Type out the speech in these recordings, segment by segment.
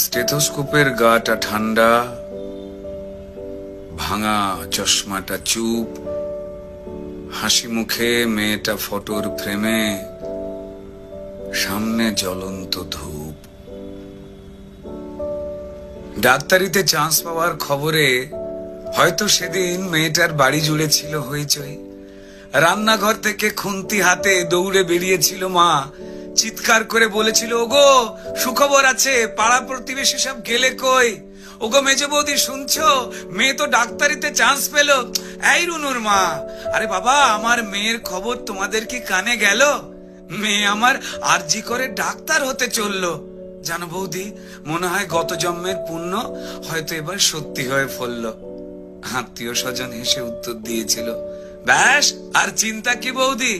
স্টেথোস্কোপের গাটা ঠান্ডা, ভাঙা চশমাটা চুপ, হাসি মুখে মেয়েটা ফটোর ফ্রেমে, সামনে জ্বলন্ত ধূপ। ডাক্তারিতে চান্স পাওয়ার খবরে হয়তো সেদিন মেয়েটার বাড়ি জুড়ে ছিল হইচই। রান্নাঘর থেকে খুন্তি হাতে দৌড়ে বেরিয়েছিল মা চিৎকার করে বলেছিল, ওগো, সুখবর আছে, পাড়া প্রতিবেশী সব গেলে কই? ওগো, মেজে বৌদি, শুনছো? মেয়ে তো ডাক্তারিতে চান্স পেল। এই রুনুর মা, আরে বাবা, আমার মেয়ের খবর তোমাদের কি কানে গেল? মেয়ে আমার আরজি করে ডাক্তার হতে চলল। জানো বৌদি, মনে হয় গত জন্মের পুণ্য হয়তো এবার সত্যি হয়ে ফললো। আত্মীয় স্বজন হেসে উত্তর দিয়েছিল, ব্যাস, আর চিন্তা কি বৌদি?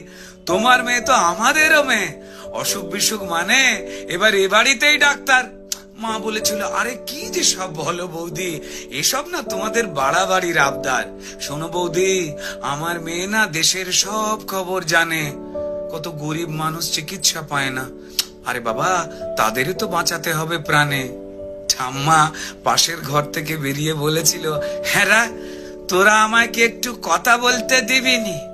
তোমার মেয়ে তো আমাদেরও মেয়ে। অসুখ বিসুখ মানে? এবার এ বাড়িতেই ডাক্তার। মা বলেছিল, আরে, কি যে সব বলো বৌদি? এসব না তোমাদের বাড়াবাড়ির আবদার। শোনো বৌদি, আমার মেয়ে না দেশের সব খবর জানে। কত গরিব মানুষ চিকিৎসা পায় না। আরে বাবা, তাদেরই তো বাঁচাতে হবে প্রাণে। ঠাম্মা পাশের ঘর থেকে বেরিয়ে বলেছিল হ্যাঁ তোরা আমাকে একটু কথা বলতে দিবিনি?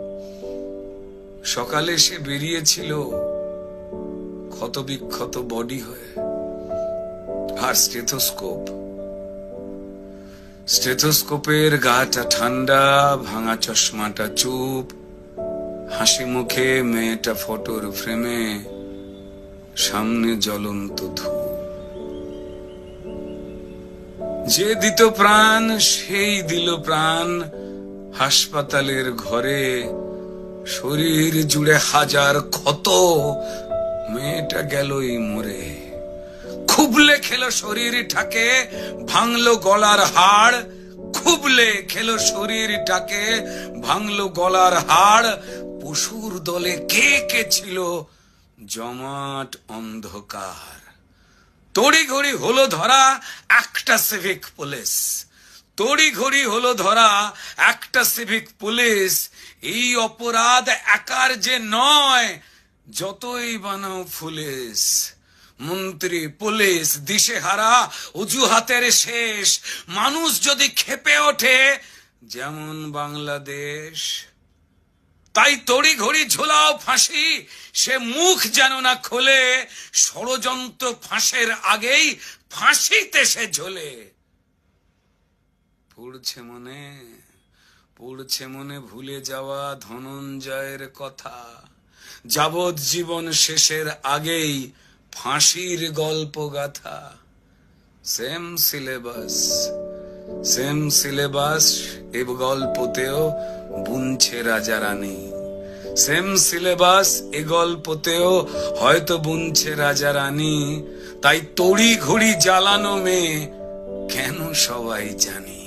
সকালে সে বেরিয়েছিল ক্ষত বিক্ষত বডি হয়ে আর স্টেথোস্কোপ। স্টেথোস্কোপের গাটা ঠান্ডা, ভাঙা চশমাটা চুপ, হাসি মুখে মেয়েটা ফটোর ফ্রেমে সামনে জ্বলন্ত ধূপ। যে দিত প্রাণ, সেই দিল প্রাণ হাসপাতালের ঘরে শরীর জুড়ে হাজার ক্ষত। মেয়েটা গেলই মরে খুবলে খেলো শরীরটাকে, ভাঙলো গলার হাড়। খুবলে খেলো শরীরটাকে, ভাঙলো গলার হাড়। পশুর দলে কে কে ছিল? জমাট অন্ধকার। তড়ি ঘড়ি হলো ধরা একটা সিভিক পুলিশ তড়ি ঘড়ি হলো ধরা একটা সিভিক পুলিশ এই অপরাধ একার যে নয়, যতই বানাও পুলিশ মন্ত্রী, পুলিশ, দিশেহারা, অজুহাতের শেষ। মানুষ যদি খেপে ওঠে, যেমন বাংলাদেশ, তাই তড়ি ঘড়ি ঝোলাও ফাঁসি। সে মুখ যেন না খোলে, ষড়যন্ত্র ফাঁসের আগেই ফাঁসিতে সে ঝোলে। পড়ছে মনে। পড়ছে মনে ভুলে যাওয়া ধনঞ্জয়ের কথা। যাবৎ জীবন শেষের আগেই ফাঁসির গল্প গাথা। সেম সিলেবাস সেম সিলেবাস, এ গল্পতেও বুনছে রাজা রানী। সেম সিলেবাস, এ গল্পতেও হয়তো বুনছে রাজা রানী। তাই তড়ি ঘড়ি জ্বালানো মেয়ে কেন সবাই জানি?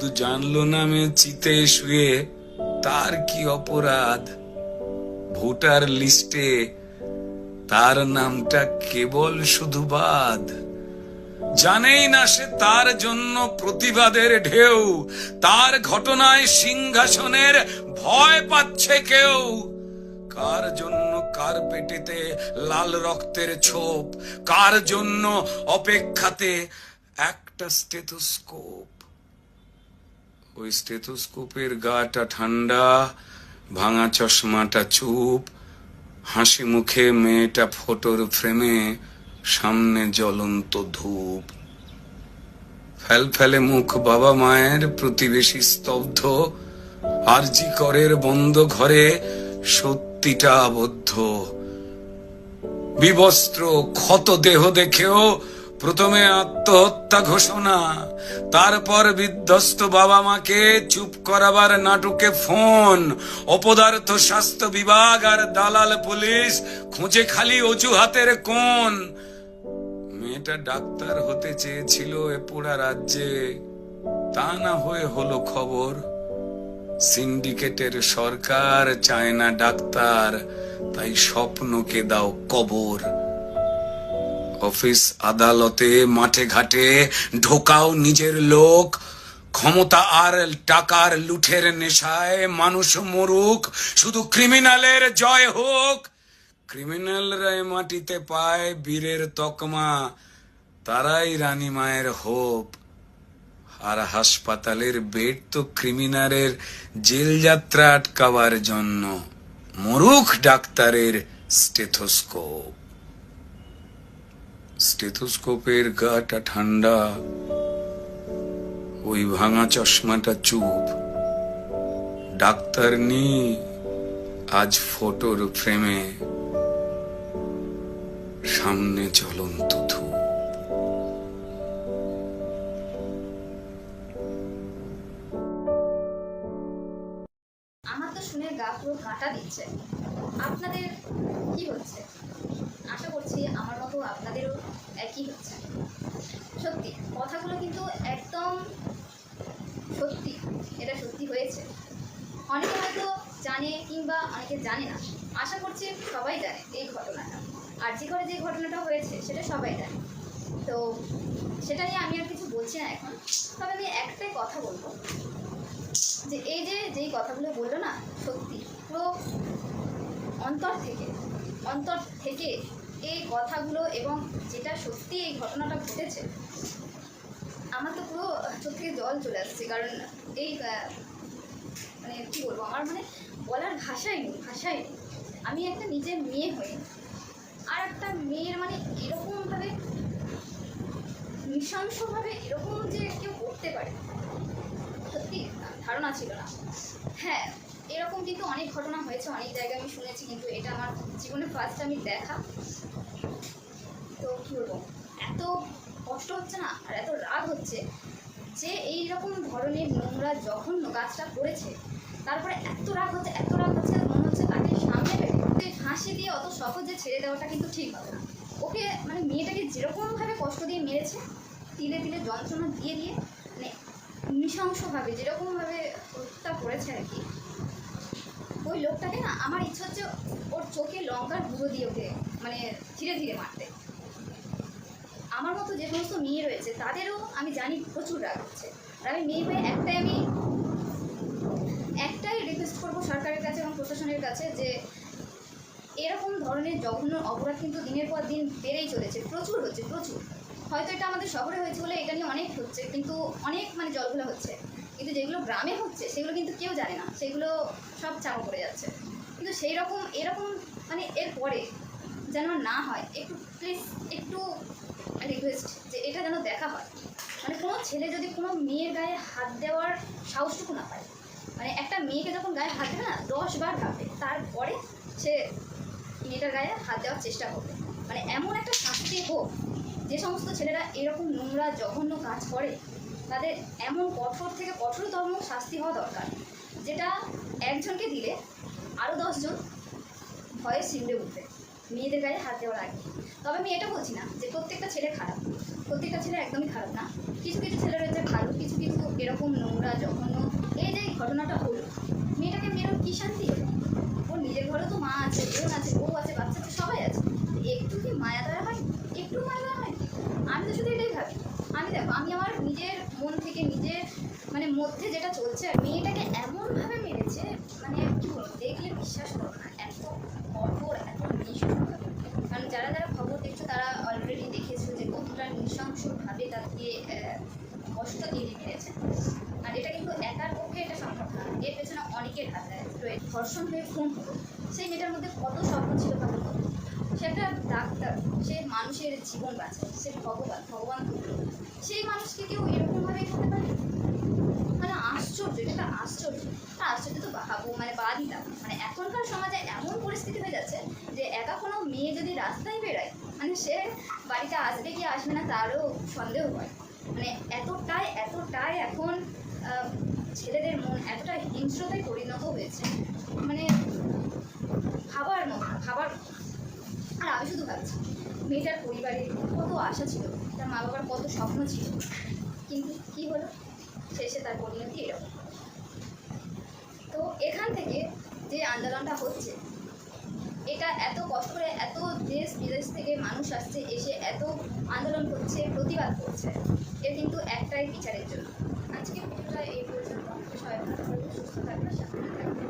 শুধু জানলো না মেয়ে চিতে শুয়ে, তার কি অপরাধ? ভোটার লিস্টে তার নামটা কেবল শুধু বাদ। জানেই না সে তার জন্য প্রতিবাদের ঢেউ, তার ঘটনায় সিংহাসনের ভয় পাচ্ছে কেউ। কার জন্য কার পেটেতে লাল রক্তের ছোপ, কার জন্য অপেক্ষাতে একটা স্টেথোস্কোপ? ওই স্টেথোস্কোপের গাটা ঠান্ডা, ভাঙা চশমাটা চুপ, হাসি মুখে মেয়েটা ফটোর ফ্রেমে সামনে জ্বলন্ত ধূপ। ফেল ফেলে মুখ বাবা মায়ের প্রতিবেশী স্তব্ধ, আরজি করের বন্ধ ঘরে সত্যিটা আবদ্ধ। বিবস্ত্র ক্ষত দেহ দেখেও প্রথমে আত্মহত্যা ঘোষণা, তারপর বিধ্বস্ত বাবা মাকে চুপ করাবার নাটকে ফোন, অপদার্থ স্বাস্থ্য বিভাগ আর দালাল পুলিশ খুঁজে খালি অজুহাতের কোন মেয়েটা ডাক্তার হতে চেয়েছিল এ পোড়া রাজ্যে, তা না হয়ে হলো খবর। সিন্ডিকেটের সরকার চায় না ডাক্তার, তাই স্বপ্নকে দাও কবর। অফিস আদালতে, মাঠে ঘাটে ঢোকাও নিজের লোক। ক্ষমতা আর টাকার লুঠের নেশায় মানুষ মরুক। শুধু ক্রিমিনালের জয় হোক। ক্রিমিনালরা মাটিতে পায় বীরের তকমা। তারাই রানী মায়ের হোপ। আর হাসপাতালের বেড তো ক্রিমিনালের জেল যাত্রা আটকাবার জন্য। মরুখ ডাক্তারের স্টেথোস্কোপ। স্টেথোস্কোপের গাটা ঠান্ডা, ওই ভাঙা চশমাটা চুপ। ডাক্তার নি আজ ফটোর ফ্রেমে সামনে ধূপ। আমার তো শুনে গা পুরো দিচ্ছে। আপনাদের কি হচ্ছে আশা করছি আমার মতো আপনাদেরও একই হচ্ছে সত্যি কথাগুলো কিন্তু একদম সত্যি এটা সত্যি হয়েছে। অনেকে হয়তো জানে কিংবা অনেকে জানে না। আশা করছি সবাই জানে এই ঘটনাটা। আর যে করে যে ঘটনাটা হয়েছে, সেটা সবাই জানে। তো সেটা নিয়ে আমি আর কিছু বলছি না এখন। তবে আমি একটাই কথা বলব। যে এই যে যেই কথাগুলো বলল না, সত্যি পুরো অন্তর থেকে অন্তর থেকে এই কথাগুলো এবং যেটা সত্যি এই ঘটনাটা ঘটেছে, আমার তো পুরো চোখ থেকে জল চলে আসছে। কারণ এই মানে কী বলব, আমার মানে বলার ভাষাই নেই ভাষাই নেই। আমি একটা নিজের মেয়ে হয়ে, আর একটা মেয়ের মানে এরকমভাবে, নৃশংসভাবে এরকম যে কেউ করতে পারে, সত্যি ধারণা ছিল না। হ্যাঁ এরকম কিন্তু অনেক ঘটনা হয়েছে, অনেক জায়গায় আমি শুনেছি, কিন্তু এটা আমার জীবনে ফার্স্ট আমি দেখা। তো কী বলব, এত কষ্ট হচ্ছে না, আর এত রাগ হচ্ছে যে এই রকম ধরনের নোংরা জঘন্য কাজটা করেছে তারপরে এত রাগ হচ্ছে, এত রাগ হচ্ছে, মনে হচ্ছে তাকে সামনে পেতে ফাঁসি দিয়ে অত সহজে ছেড়ে দেওয়াটা কিন্তু ঠিক হবে না। ওকে মানে মেয়েটাকে যেরকমভাবে কষ্ট দিয়ে মেরেছে, তিলে তিলে যন্ত্রণা দিয়ে দিয়ে মানে নৃশংসভাবে যেরকমভাবে হত্যা করেছে আর কি, ওই লোকটাকে না আমার ইচ্ছা হচ্ছে ওর চোখে লঙ্কার গুঁড়ো দিয়ে ওকে মানে ধীরে ধীরে মারতে। আমার মতো যে সমস্ত মেয়ে রয়েছে, তাদেরও আমি জানি প্রচুর রাগ হচ্ছে। আর আমি মেয়ে হয়ে একটাই আমি একটাই রিকোয়েস্ট করব সরকারের কাছে এবং প্রশাসনের কাছে যে এরকম ধরনের জঘন্য অপরাধ কিন্তু দিনের পর দিন বেড়েই চলেছে, প্রচুর হচ্ছে, প্রচুর। হয়তো এটা আমাদের শহরে হয়েছে বলে এটা নিয়ে অনেক হচ্ছে, কিন্তু অনেক মানে জলগুলো হচ্ছে। কিন্তু যেগুলো গ্রামে হচ্ছে, সেগুলো কিন্তু কেউ জানে না, সেগুলো সব চাপা পড়ে যাচ্ছে। কিন্তু সেই রকম এরকম মানে এর পরে যেন না হয়, একটু প্লিজ একটু রিকোয়েস্ট যে এটা যেন দেখা হয়। মানে কোনো ছেলে যদি কোনো মেয়ের গায়ে হাত দেওয়ার সাহসটুকু না পায় মানে একটা মেয়েকে যখন গায়ে হাত দেবে না, দশ বার ভাববে তারপরে সে মেয়েটার গায়ে হাত দেওয়ার চেষ্টা করবে। মানে এমন একটা শাস্তি হোক, যে সমস্ত ছেলেরা এরকম নোংরা, জঘন্য কাজ করে, তাদের এমন কঠোর থেকে কঠোরতম শাস্তি হওয়া দরকার, যেটা একজনকে দিলে আরও দশজন ভয়ে শিমড়ে উঠবে। মেয়েদের গায়ে হাত দেওয়ার আগে তবে আমি এটা বলছি না যে প্রত্যেকটা ছেলে খারাপ। প্রত্যেকটা ছেলে একদমই খারাপ না। কিছু কিছু ছেলে রয়েছে ভালো, কিছু কিছু এরকম নোংরা, জঘন্য। এই যে ঘটনাটা হলো, মেয়েটাকে মেয়ের কী শান্তি? হলো ওর নিজের ঘরে তো মা আছে, বোন আছে, বউ আছে, বাচ্চা আছে, সবাই আছে। একটু কি মায়া দয়া হয়? একটু মায়া দয়া হয়? আমি তো শুধু এটাই ভাবি। আমি দেখো, আমি আমার নিজের মন থেকে, নিজের মানে মধ্যে যেটা চলছে মেয়েটাকে এমনভাবে মেরেছে মানে কি বলব, দেখলে বিশ্বাস করো না এত কঠোর এত নিষ্ঠুরভাবে কারণ যারা যারা খবর দেখছ, তারা অলরেডি দেখেছ যে কতটা নৃশংসভাবে তাকে কষ্ট দিয়ে দিয়ে মেরেছে আর এটা কিন্তু একার পক্ষে এটা সম্ভব না। এর পেছনে অনেকের হাত রয়েছে ধর্ষণ হয়ে খুন হলো। সেই মেয়েটার মধ্যে কত স্বপ্ন ছিল ভাবো তো? সে একটা ডাক্তার, সে মানুষের জীবন বাঁচায়, সে ভগবান ভগবান সেই মানুষকে কেউ এরকম এরকমভাবেই হতে পারে? আশ্চর্য এটা আশ্চর্য। আর আশ্চর্য তো বাহাবো মানে বাদই না। মানে এখনকার সমাজে এমন পরিস্থিতি হয়ে যাচ্ছে যে একা কোনো মেয়ে যদি রাস্তায় বেরোয় মানে সে বাড়িতে আসবে কি আসবে না তারও সন্দেহ হয়। মানে এতটাই এতটাই এখন ছেলেদের মন এতটা হিংস্রতায় পরিণত হয়েছে। মানে খাবার মতো না, খাবার আর আমি শুধু ভাবছি মেয়েটার পরিবারে কত আশা ছিল তার মা বাবার কত স্বপ্ন ছিল। কিন্তু কি হলো? শেষে তার পরিণতি এরকম। তো এখান থেকে যে আন্দোলনটা হচ্ছে, এটা এত কষ্ট করে এত দেশ বিদেশ থেকে মানুষ আসছে, এসে এত আন্দোলন করছে, প্রতিবাদ করছে এর কিন্তু একটাই বিচারের জন্য। আজকে ভিডিওটা এই পর্যন্ত। সবাই সুস্থ থাকবে থাকবে